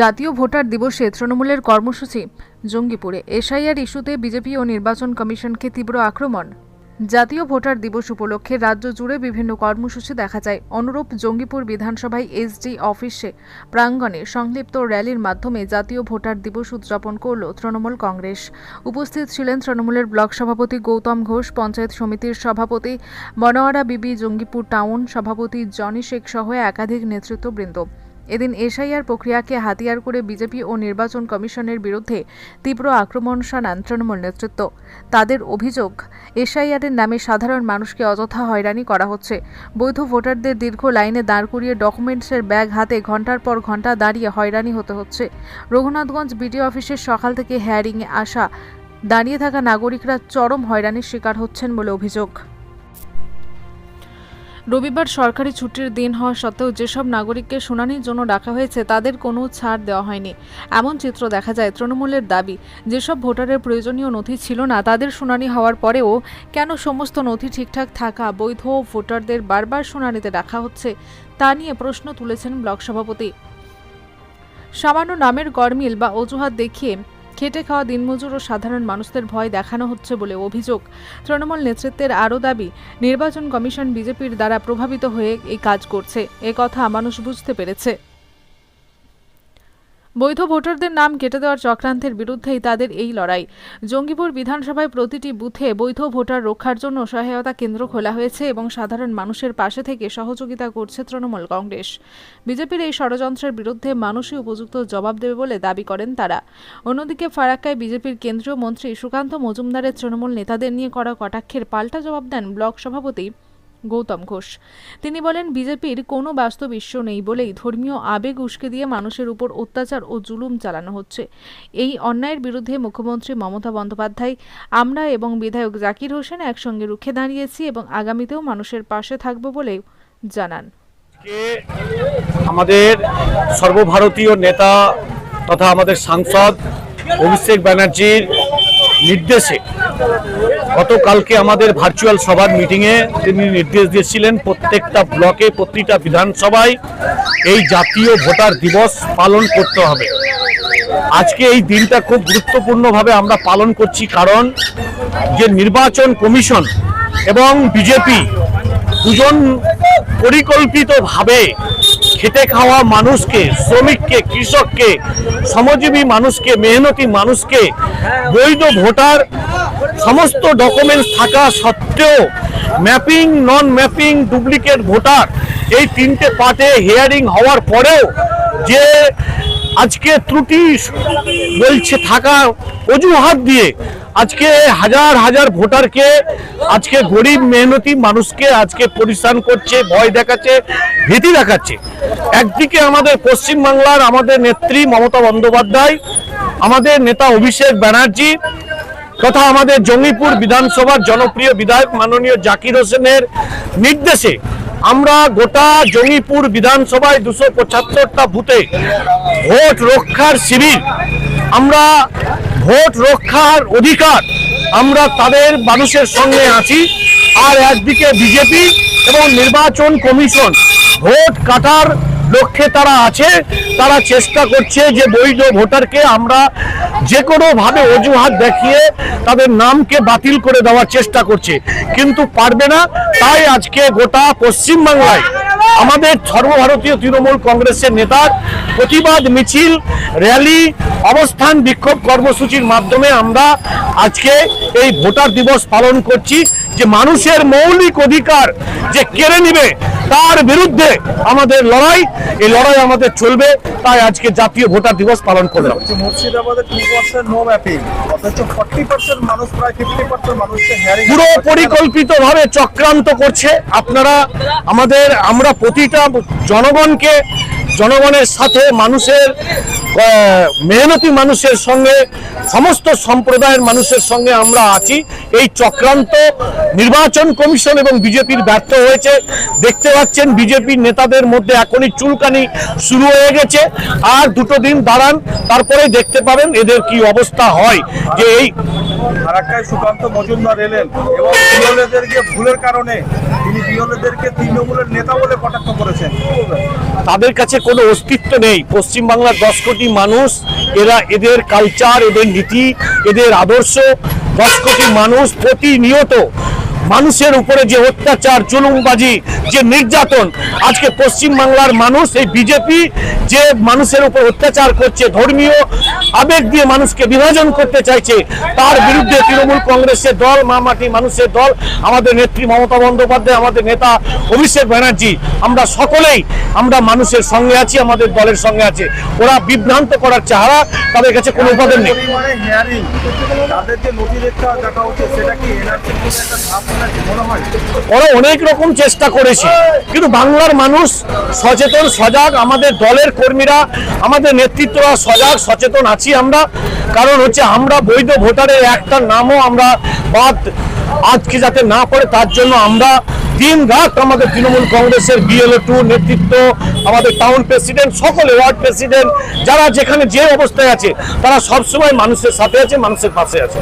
জাতীয় ভোটার দিবসে তৃণমূলের কর্মসূচি, জঙ্গিপুরে। এসআইআর ইস্যুতে বিজেপি ও নির্বাচন কমিশনকে তীব্র আক্রমণ। জাতীয় ভোটার দিবস উপলক্ষে রাজ্য জুড়ে বিভিন্ন কর্মসূচি দেখা যায়। অনুরূপ জঙ্গিপুর বিধানসভায় এসডি অফিসে প্রাঙ্গণে সংক্ষিপ্ত র্যালির মাধ্যমে জাতীয় ভোটার দিবস উদযাপন করল তৃণমূল কংগ্রেস। উপস্থিত ছিলেন তৃণমূলের ব্লক সভাপতি গৌতম ঘোষ, পঞ্চায়েত সমিতির সভাপতি মনোয়ারা বিবি, জঙ্গিপুর টাউন সভাপতি জনি শেখ সহ একাধিক নেতৃত্ববৃন্দ। এদিন এসআইআর প্রক্রিয়াকে হাতিয়ার করে বিজেপি ও নির্বাচন কমিশনের বিরুদ্ধে তীব্র আক্রমণ শানান তৃণমূল নেতৃত্ব। তাদের অভিযোগ, এসআইআরের নামে সাধারণ মানুষকে অযথা হয়রানি করা হচ্ছে। বৈধ ভোটারদের দীর্ঘ লাইনে দাঁড় করিয়ে ডকুমেন্টসের ব্যাগ হাতে ঘণ্টার পর ঘণ্টা দাঁড়িয়ে হয়রানি হতে হচ্ছে। রঘুনাথগঞ্জ বিডিও অফিসের সকাল থেকে হেয়ারিংয়ে আসা দাঁড়িয়ে থাকা নাগরিকরা চরম হয়রানির শিকার হচ্ছেন বলে অভিযোগ। রবিবার সরকারি ছুটির দিন হওয়া সত্ত্বেও যেসব নাগরিককে শুনানির জন্য ডাকা হয়েছে, তাদের কোনো ছাড় দেওয়া হয়নি। এমন চিত্র দেখা যায় তৃণমূলের দাবি। যেসব ভোটারের প্রয়োজনীয় নথি ছিল না, তাদের শুনানি হওয়ার পরেও কেন সমস্ত নথি ঠিকঠাক থাকা বৈধ ভোটারদের বারবার শুনানিতে ডাকা হচ্ছে, তা নিয়ে প্রশ্ন তুলেছেন ব্লক সভাপতি। সামান্য নামের গরমিল বা অজুহাত দেখিয়ে খেটে খাওয়া দিনমজুর ও সাধারণ মানুষদের ভয় দেখানো হচ্ছে বলে অভিযোগ। তৃণমূল নেতৃত্বের আরও দাবি, নির্বাচন কমিশন বিজেপির দ্বারা প্রভাবিত হয়ে এই কাজ করছে। এ কথা মানুষ বুঝতে পেরেছে। বৈধ ভোটারদের নাম কেটে দেওয়ার চক্রান্তের বিরুদ্ধেই তাদের এই লড়াই। জঙ্গিপুর বিধানসভায় প্রতিটি বুথে বৈধ ভোটার রক্ষার জন্য সহায়তা কেন্দ্র খোলা হয়েছে এবং সাধারণ মানুষের পাশে থেকে সহযোগিতা করছে তৃণমূল কংগ্রেস। বিজেপির এই ষড়যন্ত্রের বিরুদ্ধে মানুষই উপযুক্ত জবাব দেবে বলে দাবি করেন তারা। অন্যদিকে ফারাক্কায় বিজেপির কেন্দ্রীয় মন্ত্রী সুকান্ত মজুমদারের তৃণমূল নেতাদের নিয়ে করা কটাক্ষের পাল্টা জবাব দেন ব্লক সভাপতি গৌতম ঘোষ। তিনি বলেন, বিজেপির কোনো বাস্তব ঈশ্বর নেই বলেই ধর্মীয় আবেগ উস্কে দিয়ে মানুষের উপর অত্যাচার ও জুলুম চালানো হচ্ছে। এই অন্যায়ের বিরুদ্ধে মুখ্যমন্ত্রী মমতা বন্দ্যোপাধ্যায়, আমরা এবং বিধায়ক জাকির হোসেন একসঙ্গে রুখে দাঁড়িয়েছি এবং আগামীতেও মানুষের পাশে থাকব বলে জানান। আমাদের সর্বভারতীয় নেতা তথা আমাদের সাংসদ অভিষেক ব্যানার্জির নির্দেশে। গতকালকে আমাদের ভার্চুয়াল সভার মিটিংয়ে তিনি নির্দেশ দিয়েছিলেন, প্রত্যেকটা ব্লকে, প্রতিটা বিধানসভায় এই জাতীয় ভোটার দিবস পালন করতে হবে। আজকে এই দিনটা খুব গুরুত্বপূর্ণভাবে আমরা পালন করছি, কারণ যে নির্বাচন কমিশন এবং বিজেপি দুজন পরিকল্পিতভাবে খেটে খাওয়া মানুষকে, শ্রমিককে, কৃষককে, শ্রমজীবী মানুষকে, মেহনতি মানুষকে, বৈধ ভোটার, সমস্ত ডকুমেন্টস থাকা সত্ত্বেও mapping non mapping duplicate voter, এই তিনটে পার্টে হিয়ারিং হওয়ার পরেও যে আজকে ত্রুটি বলছে থাকা অজুহাত দিয়ে আজকে হাজার হাজার ভোটারকে, আজকে গরিব মেহনতি মানুষকে আজকে পরিশ্রম করছে, ভয় দেখাচ্ছে, ভীতি দেখাচ্ছে। একদিকে আমাদের পশ্চিমবাংলার আমাদের নেত্রী মমতা বন্দ্যোপাধ্যায়, আমাদের নেতা অভিষেক ব্যানার্জি, তথা আমাদের জঙ্গিপুর বিধানসভার জনপ্রিয় বিধায়ক মাননীয় জাকির হোসেনের নির্দেশে আমরা গোটা জঙ্গিপুর বিধানসভায় দুশো পঁচাত্তরটা বুথে ভোট রক্ষার শিবির আমরা ভোট রক্ষার অধিকার আমরা তাদের মানুষের সঙ্গে আছি। আর একদিকে বিজেপি এবং নির্বাচন কমিশন ভোট কাটার লক্ষ্যে তারা আছে। তারা চেষ্টা করছে যে বৈধ ভোটারকে আমরা যে কোনোভাবে অজুহাত দেখিয়ে তাদের নামকে বাতিল করে দেওয়ার চেষ্টা করছে। কিন্তু পারবে না। তাই আজকে গোটা পশ্চিমবাংলায় আমাদের সর্বভারতীয় তৃণমূল কংগ্রেসের নেতার প্রতিবাদ মিছিল, র্যালি, অবস্থান বিক্ষোভ কর্মসূচির মাধ্যমে আমরা আজকে এই ভোটার দিবস পালন করছি। যে মানুষের মৌলিক অধিকার যে কেড়ে নিবে তার বিরুদ্ধে আমাদের লড়াই। এই লড়াই আমাদের চলবে। তাই আজকে জাতীয় ভোটার দিবস পালন করলাম হেয়ারিং পুরো পরিকল্পিতভাবে চক্রান্ত করছে। আপনারা আমাদের আমরা প্রতিটা জনগণকে জনগণের সাথে মানুষের মেহনতি মানুষের সঙ্গে, সমস্ত সম্প্রদায়ের মানুষের সঙ্গে আমরা আছি। এই চক্রান্ত নির্বাচন কমিশন এবং বিজেপির ব্যর্থ হয়েছে। দেখতে পাচ্ছেন, বিজেপির নেতাদের মধ্যে এখনই চুলকানি শুরু হয়ে গেছে। আর দুটো দিন দাঁড়ান, তারপরে দেখতে পাবেন এদের কি অবস্থা হয়। যে এই ফারাক্কায় সুকান্ত মজুমদার এলেন এবং পিওলেদেরকে ভুলের কারণে তিনি বিহলেদেরকে তৃণমূলের নেতা বলে কটাক্ষ করেছেন। তাদের কাছে কোনো অস্তিত্ব নেই। পশ্চিমবাংলার দশ কোটি মানুষ, এরা এদের কালচার এদের নীতি, এদের আদর্শ। দশ কোটি মানুষ প্রতিনিয়ত মানুষের উপরে যে অত্যাচার, জুলুমবাজি, যে নির্যাতন, আজকে পশ্চিমবাংলার মানুষ, এই বিজেপি যে মানুষের উপর অত্যাচার করছে, ধর্মীয় আবেগ দিয়ে মানুষকে বিভাজন করতে চাইছে, তার বিরুদ্ধে তৃণমূল কংগ্রেসের দল মামাটি মানুষের দল, আমাদের নেত্রী মমতা বন্দ্যোপাধ্যায়, আমাদের নেতা অভিষেক ব্যানার্জি, আমরা সকলেই, আমরা মানুষের সঙ্গে আছি, আমাদের দলের সঙ্গে আছে। ওরা বিভ্রান্ত করার চাহারা তাদের কাছে কোনো উপাদান নেই। তাদের যে দেখা উচিত সেটা কি ওরা অনেক রকম চেষ্টা করেছে। কিন্তু বাংলার মানুষ সচেতন, সজাগ, আমাদের দলের কর্মীরা, আমাদের নেতৃত্বরা সজাগ, সচেতন আছি আমরা। কারণ হচ্ছে আমরা বৈধ ভোটারের একটা নামও আমরা বাদ আজকে যাতে না পড়ে, তার জন্য আমরা দিন রাত আমাদের তৃণমূল কংগ্রেসের বিএলও টু নেতৃত্ব, আমাদের টাউন প্রেসিডেন্ট সকলে ওয়ার্ড প্রেসিডেন্ট যারা যেখানে যে অবস্থায় আছে, তারা সবসময় মানুষের সাথে আছে, মানুষের পাশে আছে।